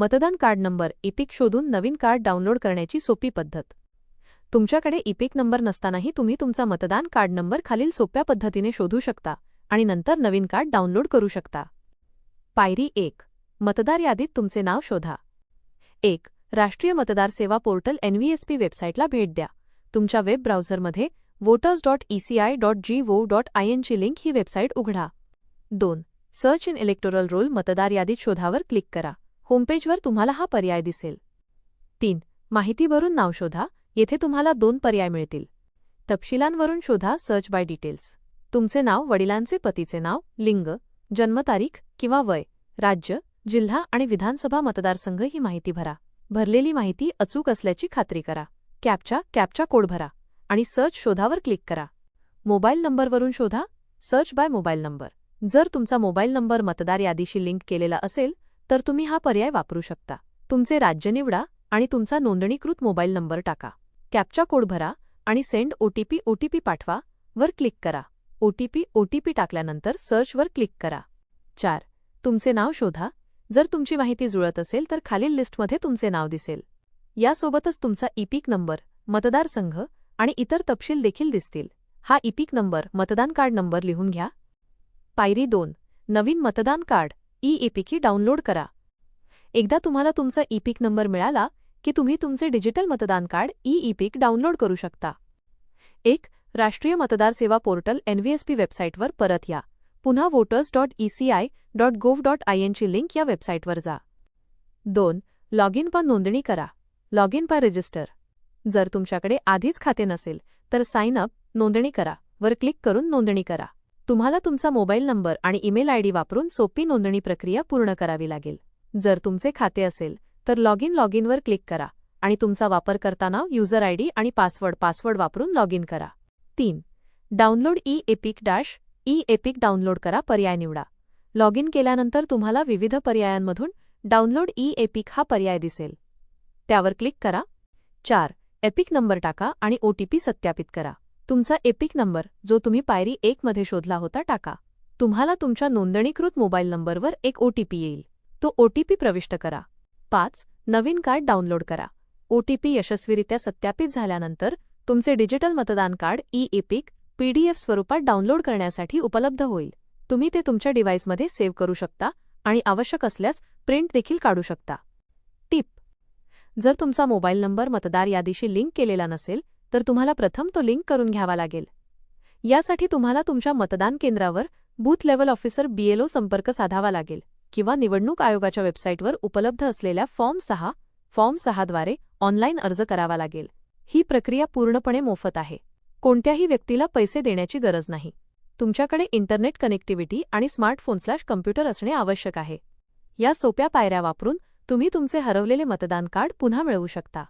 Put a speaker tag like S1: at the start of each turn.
S1: मतदान card number EPIC शोधून नवीन card download करण्याची सोपी पद्धत. तुमच्याकडे इपिक नंबर नसतानाही तुम्ही तुमचा मतदान कार्ड नंबर खालील सोप्या पद्धतीने शोधू शकता आणि नंतर नवीन कार्ड डाउनलोड करू शकता. पायरी एक मतदार यादीत तुमचे नाव शोधा. एक राष्ट्रीय मतदार सेवा पोर्टल एनव्हीएसपी वेबसाईटला भेट द्या. तुमच्या web ब्राउझरमध्ये voters dot ECI dot gov dot I एनची लिंक ही वेबसाईट उघडा. दोन सर्च इन इलेक्टोरल रोल मतदार यादीत शोधावर क्लिक करा. होमपेजवर तुम्हाला हा पर्याय दिसेल. तीन माहिती भरून नाव शोधा. येथे तुम्हाला दोन पर्याय मिळतील. तपशिलांवरून शोधा सर्च बाय डिटेल्स तुमचे नाव वडिलांचे पतीचे नाव लिंग जन्मतारीख किंवा वय राज्य जिल्हा आणि विधानसभा मतदारसंघ ही माहिती भरा. भरलेली माहिती अचूक असल्याची खात्री करा. कॅपचा कॅपचा कोड भरा आणि सर्च शोधावर क्लिक करा. मोबाईल नंबरवरून शोधा. Search by mobile number. जर तुमचा मोबाईल नंबर मतदार यादीशी लिंक केलेला असेल तर तुम्ही हा पर्याय वापरू शकता. तुमचे राज्य निवडा आणि तुमचा नोंदणीकृत मोबाईल नंबर टाका. कॅपचा कोड भरा आणि सेंड ओटीपी ओटीपी पाठवा वर क्लिक करा. ओटीपी ओटीपी टाकल्यानंतर सर्चवर क्लिक करा. चार. तुमचे नाव शोधा. जर तुमची माहिती जुळत असेल तर खालील लिस्टमध्ये तुमचे नाव दिसेल. यासोबतच तुमचा इपिक नंबर मतदारसंघ आणि इतर तपशील देखील दिसतील. हा इपिक नंबर मतदान कार्ड नंबर लिहून घ्या. पायरी दोन. नवीन मतदान कार्ड ई एपिकी डाउनलोड करा. एकदा तुम्हाला तुमचा ईपिक नंबर मिळाला की तुम्ही तुमचे डिजिटल मतदान कार्ड ई ईपिक डाउनलोड करू शकता. एक राष्ट्रीय मतदार सेवा पोर्टल एनव्हीएसपी वेबसाईटवर परत या. पुन्हा voters dot ECI dot gov dot I एनची लिंक या वेबसाईटवर जा. दोन लॉग इन पर नोंदणी करा. लॉग इन पर रजिस्टर जर तुमच्याकडे आधीच खाते नसेल तर साइन अप नोंदणी करा. वर क्लिक करून नोंदणी करा. तुम्हाला तुमचा मोबाईल नंबर आणि ईमेल आयडी वापरून सोपी नोंदणी प्रक्रिया पूर्ण करावी लागेल. जर तुमचे खाते असेल तर लॉग इन लॉग इनवर क्लिक करा आणि तुमचा वापर करताना युजर आयडी आणि पासवर्ड पासवर्ड वापरून लॉग इन करा. तीन download e EPIC dash e EPIC download करा पर्याय निवडा. लॉग इन केल्यानंतर तुम्हाला विविध पर्यायांमधून डाउनलोड ई एपिक हा पर्याय दिसेल. त्यावर क्लिक करा. चार एपिक नंबर टाका आणि ओटीपी सत्यापित करा. तुमचा एपिक नंबर जो तुम्ही पायरी एक मध्ये शोधला होता टाका. तुम्हाला तुमच्या नोंदणीकृत मोबाईल नंबरवर एक ओटीपी येईल. तो ओटीपी प्रविष्ट करा. पाच नवीन कार्ड डाउनलोड करा. ओटीपी यशस्वीरित्या सत्यापित झाल्यानंतर तुमचे डिजिटल मतदान कार्ड ई एपिक पीडीएफ स्वरूपात डाउनलोड करण्यासाठी उपलब्ध होईल. तुम्ही ते तुमच्या डिव्हाइसमध्ये सेव्ह करू शकता आणि आवश्यक असल्यास प्रिंट देखील काढू शकता. टिप जर तुमचा मोबाईल नंबर मतदार यादीशी लिंक केलेला नसेल तर तुम्हाला प्रथम तो लिंक करून घ्यावा लागेल. यासाठी तुम्हाला तुमच्या मतदान केंद्रावर बूथ लेव्हल ऑफिसर बीएलओ संपर्क साधावा लागेल किंवा निवडणूक आयोगाच्या वेबसाईटवर उपलब्ध असलेल्या फॉर्म सहा फॉर्म सहाद्वारे ऑनलाईन अर्ज करावा लागेल. ही प्रक्रिया पूर्णपणे मोफत आहे. कोणत्याही व्यक्तीला पैसे देण्याची गरज नाही. तुमच्याकडे इंटरनेट कनेक्टिव्हिटी आणि स्मार्टफोन स्लॅश कम्प्युटर असणे आवश्यक आहे. या सोप्या पायऱ्या वापरून तुम्ही तुमचे हरवलेले मतदान कार्ड पुन्हा मिळवू शकता.